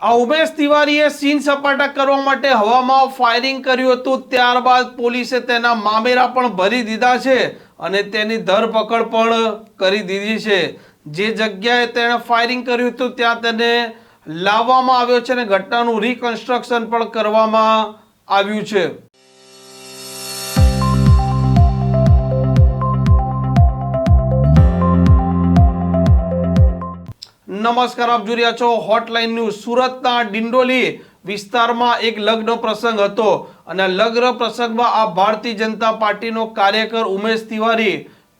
આ ઉમેશ તિવારીએ સીન સપાટા કરવા માટે હવામાં ફાયરિંગ કર્યું હતું. ત્યારબાદ પોલીસે તેના મામેરા પણ ભરી દીધા છે અને તેની ધરપકડ પણ કરી દીધી છે. જે જગ્યાએ તેણે ફાયરિંગ કર્યું હતું, ત્યાં તેને લાવવામાં આવ્યો છે અને ઘટનાનું રિકન્સ્ટ્રક્શન પણ કરવામાં આવ્યું છે. નમસ્કાર, આપ જોઈ રહ્યા છો હોટલાઇન ન્યૂઝ સુરતના ડિંડોલી વિસ્તારમાં એક લગ્ન પ્રસંગ હતો અને લગ્ન પ્રસંગમાં આ ભારતીય જનતા પાર્ટીનો કાર્યકર ઉમેશ તિવારી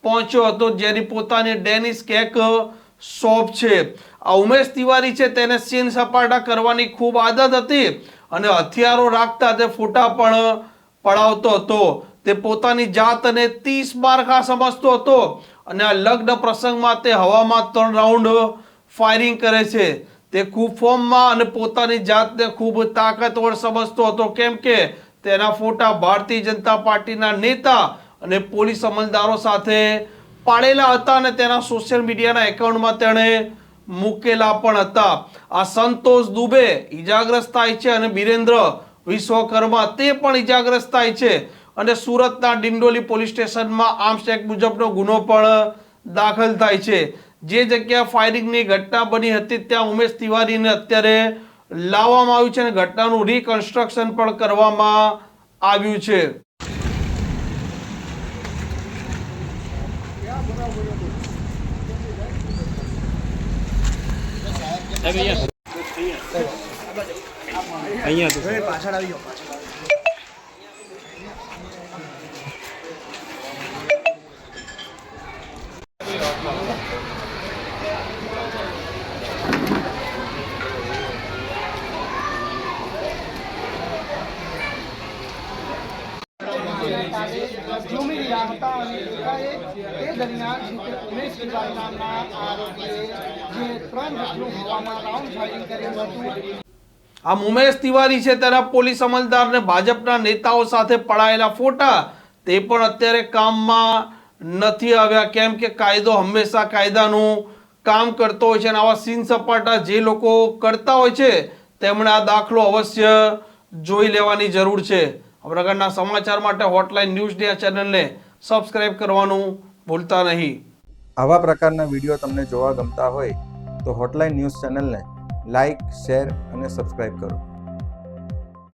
પહોંચ્યો હતો, જેની પોતાની ડેનિસ કેક શોપ છે. આ ઉમેશ તિવારી છે તેને સીન સપાટા કરવાની ખૂબ આદત હતી અને હથિયારો રાખતા તે ફોટા પણ પડાવતો હતો. તે પોતાની જાતને ત્રીસ બારખા સમજતો હતો અને આ લગ્ન પ્રસંગમાં તે હવામાં ત્રણ રાઉન્ડ ફાયરિંગ કરે છે. તે ખૂબ ફોર્મમાં અને પોતાની જાતને ખૂબ તાકાતવર સમજતો હતો. કેમ કે તેના ફોટા ભારતીય જનતા પાર્ટીના નેતા અને પોલીસ અમલદારો સાથે પાડેલા હતા અને તેના સોશિયલ મીડિયાના એકાઉન્ટમાં તેણે મૂકેલા પણ હતા. આ સંતોષ દુબે ઈજાગ્રસ્ત થાય છે અને બિરેન્દ્ર વિશ્વકર્મા તે પણ ઈજાગ્રસ્ત થાય છે અને સુરતના ડિંડોલી પોલીસ સ્ટેશનમાં આર્મ્સ એક્ટ મુજબનો ગુનો પણ દાખલ થાય છે. જે જગ્યા ફાયરિંગની ઘટના બની હતી ત્યાં ઉમેશ તિવારીને અત્યારે લાવવામાં આવ્યું છે અને ઘટનાનું રિકન્સ્ટ્રક્શન પણ કરવામાં આવ્યું છે. અહીંયા પાછળ આવી જાઓ પાછળ. આ ઉમેશ તિવારી છે તેના પોલીસ અમલદારને ભાજપના નેતાઓ સાથે પડાયેલા ફોટા તે પણ અત્યારે કામમાં નથી આવ્યા. કેમ કે કાયદો હંમેશા કાયદાનું કામ કરતો હોય છે અને આવા સીન સપાટા જે લોકો કરતા હોય છે, તેમણે આ દાખલો અવશ્ય જોઈ લેવાની જરૂર છે. આ સમાચાર માટે હોટલાઇન ન્યૂઝ ડે ચેનલને સબસ્ક્રાઇબ કરવાનું ભૂલતા નહીં. આવા પ્રકારના વીડિયો તમને જોવા ગમતા હોય તો હોટલાઇન ન્યૂઝ ચેનલને લાઇક શેર અને સબસ્ક્રાઇબ કરો.